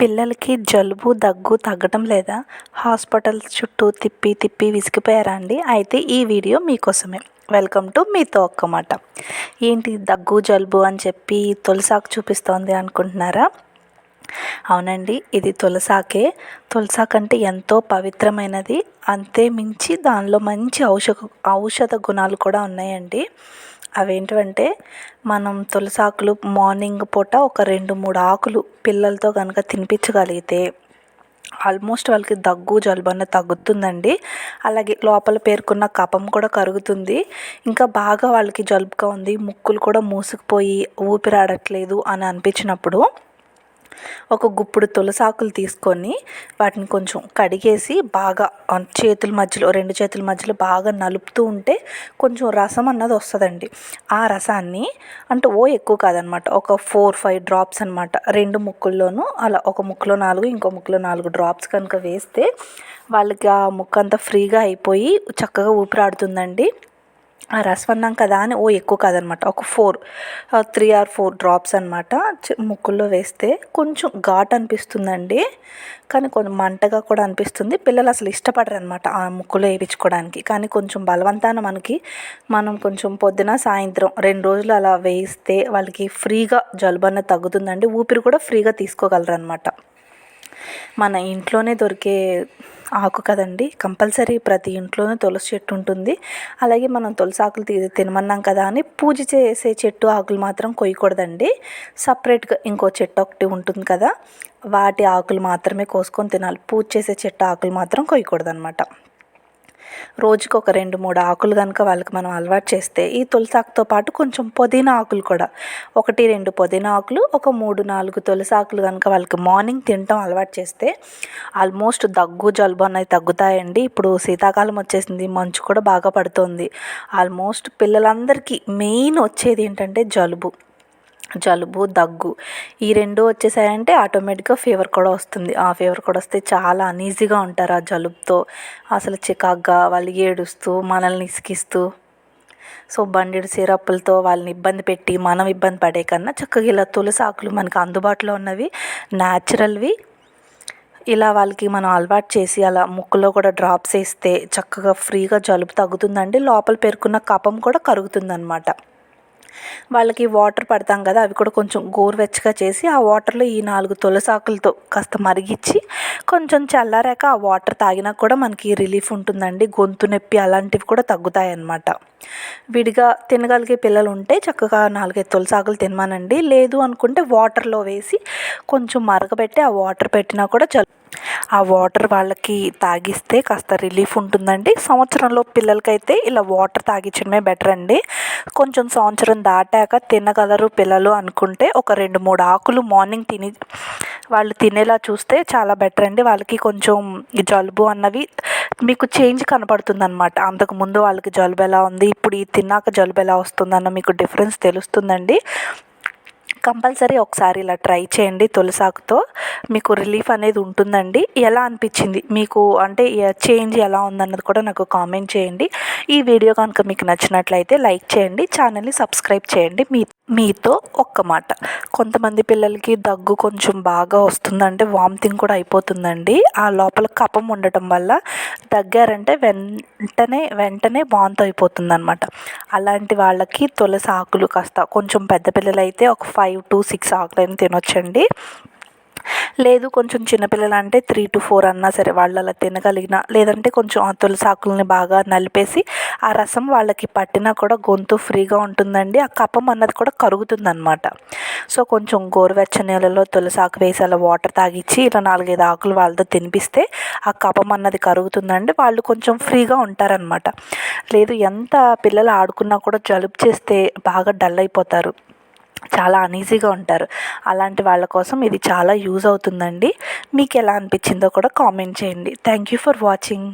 పిల్లలకి జలుబు దగ్గు తగ్గడం లేదా హాస్పిటల్స్ చుట్టూ తిప్పి తిప్పి విసిగిపోయారా అండి? అయితే ఈ వీడియో మీకోసమే. వెల్కమ్ టు మీతో ఒక్క మాట. ఏంటి దగ్గు జలుబు అని చెప్పి తులసాకు చూపిస్తోంది అనుకుంటున్నారా? అవునండి ఇది తులసాకే. తులసాకు అంటే ఎంతో పవిత్రమైనది. అంతే మించి దానిలో మంచి ఔషధ ఔషధ గుణాలు కూడా ఉన్నాయండి. అవేంటివంటే మనం తులసాకులు మార్నింగ్ పూట ఒక రెండు మూడు ఆకులు పిల్లలతో కనుక తినిపించగలిగితే ఆల్మోస్ట్ వాళ్ళకి దగ్గు జలుబన్న తగ్గుతుందండి. అలాగే లోపల పేర్కొన్న కపం కూడా కరుగుతుంది. ఇంకా బాగా వాళ్ళకి జలుబుగా ఉంది ముక్కులు కూడా మూసుకుపోయి ఊపిరాడట్లేదు అని అనిపించినప్పుడు ఒక గుప్పుడు తులసాకులు తీసుకొని వాటిని కొంచెం కడిగేసి బాగా చేతుల మధ్యలో రెండు చేతుల మధ్యలో బాగా నలుపుతూ ఉంటే కొంచెం రసం అన్నది వస్తుందండి. ఆ రసాన్ని అంటే ఓ ఎక్కువ కాదనమాట ఒక ఫోర్ ఫైవ్ డ్రాప్స్ అనమాట రెండు ముక్కుల్లోనూ అలా ఒక ముక్కులో నాలుగు ఇంకో ముక్కులో నాలుగు డ్రాప్స్ కనుక వేస్తే వాళ్ళకి ఆ ముక్క అంతా ఫ్రీగా అయిపోయి చక్కగా ఊపిరాడుతుందండి. రసం అన్నాం కదా అని ఓ ఎక్కువ కాదనమాట. ఒక four three or four drops అనమాట ముక్కుల్లో వేస్తే కొంచెం ఘాట్ అనిపిస్తుందండి. కానీ కొంచెం మంటగా కూడా అనిపిస్తుంది. పిల్లలు అసలు ఇష్టపడరు అనమాట ఆ ముక్కులో వేయించుకోవడానికి. కానీ కొంచెం బలవంతాన మనకి మనం కొంచెం పొద్దున సాయంత్రం రెండు రోజులు అలా వేయిస్తే వాళ్ళకి ఫ్రీగా జలుబు అనేది తగ్గుతుందండి. ఊపిరి కూడా ఫ్రీగా తీసుకోగలరు అనమాట మన ఇంట్లోనే దొరికే ఆకు కదండి. కంపల్సరీ ప్రతి ఇంట్లోనే తులసి చెట్టు ఉంటుంది. అలాగే మనం తులసి ఆకులు తీ తినమన్నాం కదా అని పూజ చేసే చెట్టు ఆకులు మాత్రం కొయ్యకూడదండి. సపరేట్గా ఇంకో చెట్టు ఒకటి ఉంటుంది కదా వాటి ఆకులు మాత్రమే కోసుకొని తినాలి. పూజ చేసే చెట్టు ఆకులు మాత్రం కొయ్యకూడదు అనమాట రోజుకి ఒక రెండు మూడు ఆకులు కనుక వాళ్ళకి మనం అలవాటు చేస్తే ఈ తులసాకుతో పాటు కొంచెం పుదీనా ఆకులు కూడా. ఒకటి రెండు పుదీనా ఆకులు ఒక మూడు నాలుగు తులసి ఆకులు కనుక వాళ్ళకి మార్నింగ్ తినటం అలవాటు చేస్తే ఆల్మోస్ట్ దగ్గు జలుబు అనేది తగ్గుతాయండి. ఇప్పుడు శీతాకాలం వచ్చేసింది మంచు కూడా బాగా పడుతుంది. ఆల్మోస్ట్ పిల్లలందరికీ మెయిన్ వచ్చేది ఏంటంటే జలుబు. జలుబు దగ్గు ఈ రెండు వచ్చేసాయంటే ఆటోమేటిక్గా ఫీవర్ కూడా వస్తుంది. ఆ ఫీవర్ కూడా వస్తే చాలా అనీజీగా ఉంటారు ఆ జలుబుతో. అసలు చికాగ్గా వాళ్ళు ఏడుస్తూ మనల్ని ఇసికిస్తూ సో బండిడు సిరప్పులతో వాళ్ళని ఇబ్బంది పెట్టి మనం ఇబ్బంది పడే కన్నా చక్కగా ఇలా తులసి ఆకులు మనకు అందుబాటులో ఉన్నవి న్యాచురల్వి. ఇలా వాళ్ళకి మనం అలవాటు చేసి అలా ముక్కులో కూడా డ్రాప్స్ వేస్తే చక్కగా ఫ్రీగా జలుబు తగ్గుతుందండి. లోపల పేరుకున్న కపం కూడా కరుగుతుందన్నమాట. వాళ్ళకి వాటర్ పడతాం కదా అవి కూడా కొంచెం గోరువెచ్చగా చేసి ఆ వాటర్లో ఈ నాలుగు తులసాకులతో కాస్త మరిగించి కొంచెం చల్లారాక ఆ వాటర్ తాగినా కూడా మనకి రిలీఫ్ ఉంటుందండి. గొంతు నొప్పి అలాంటివి కూడా తగ్గుతాయి అన్నమాట విడిగా తినగలిగే పిల్లలు ఉంటే చక్కగా నాలుగైదు తులసాకులు తినమానండి. లేదు అనుకుంటే వాటర్లో వేసి కొంచెం మరగబెట్టి ఆ వాటర్ పెట్టినా కూడా చల్ ఆ వాటర్ వాళ్ళకి తాగిస్తే కాస్త రిలీఫ్ ఉంటుందండి. సంవత్సరంలో పిల్లలకైతే ఇలా వాటర్ తాగించడమే బెటర్ అండి. కొంచెం సంవత్సరం దాటాక తినగలరు పిల్లలు అనుకుంటే ఒక రెండు మూడు ఆకులు మార్నింగ్ తిని వాళ్ళు తినేలా చూస్తే చాలా బెటర్ అండి. వాళ్ళకి కొంచెం జలుబు అన్నవి మీకు చేంజ్ కనపడుతుంది అనమాట అంతకుముందు వాళ్ళకి జలుబు ఎలా ఉంది ఇప్పుడు ఈ తిన్నాక జలుబు ఎలా వస్తుందన్న మీకు డిఫరెన్స్ తెలుస్తుందండి. కంపల్సరీ ఒకసారి ఇలా ట్రై చేయండి తులసాకుతో. మీకు రిలీఫ్ అనేది ఉంటుందండి. ఎలా అనిపించింది? మీకు అంటే చేంజ్ ఎలా ఉందన్నది కూడా నాకు కామెంట్ చేయండి. ఈ వీడియో కనుక మీకు నచ్చినట్లయితే లైక్ చేయండి. ఛానల్ని సబ్స్క్రైబ్ చేయండి. మీ మీతో ఒక్క మాట. కొంతమంది పిల్లలకి దగ్గు కొంచెం బాగా వస్తుందంటే వామిటింగ్ కూడా అయిపోతుందండి. ఆ లోపల కపం ఉండటం వల్ల దగ్గారంటే వెంటనే వెంటనే వాంతి అయిపోతుంది అలాంటి వాళ్ళకి తులసి ఆకులు కాస్త కొంచెం పెద్ద పిల్లలైతే ఒక ఫైవ్ ఫైవ్ టు సిక్స్ ఆకులైనా తినొచ్చండి. లేదు కొంచెం చిన్నపిల్లలు అంటే త్రీ టు ఫోర్ అన్నా సరే వాళ్ళు అలా తినగలిగిన లేదంటే కొంచెం ఆ తులసి ఆకులని బాగా నలిపేసి ఆ రసం వాళ్ళకి పట్టినా కూడా గొంతు ఫ్రీగా ఉంటుందండి. ఆ కపం అన్నది కూడా కరుగుతుందన్నమాట. సో కొంచెం గోరువెచ్చ నీళ్ళలో తులసాకు వేసి అలా వాటర్ తాగిచ్చి ఇలా నాలుగైదు ఆకులు వాళ్ళతో తినిపిస్తే ఆ కపం అన్నది కరుగుతుందండి. వాళ్ళు కొంచెం ఫ్రీగా ఉంటారనమాట లేదు ఎంత పిల్లలు ఆడుకున్నా కూడా జలుబు చేస్తే బాగా డల్ అయిపోతారు. చాలా అనీజీగా ఉంటారు. అలాంటి వాళ్ళ కోసం ఇది చాలా యూజ్ అవుతుందండి. మీకు ఎలా అనిపించిందో కూడా కామెంట్ చేయండి. Thank you for watching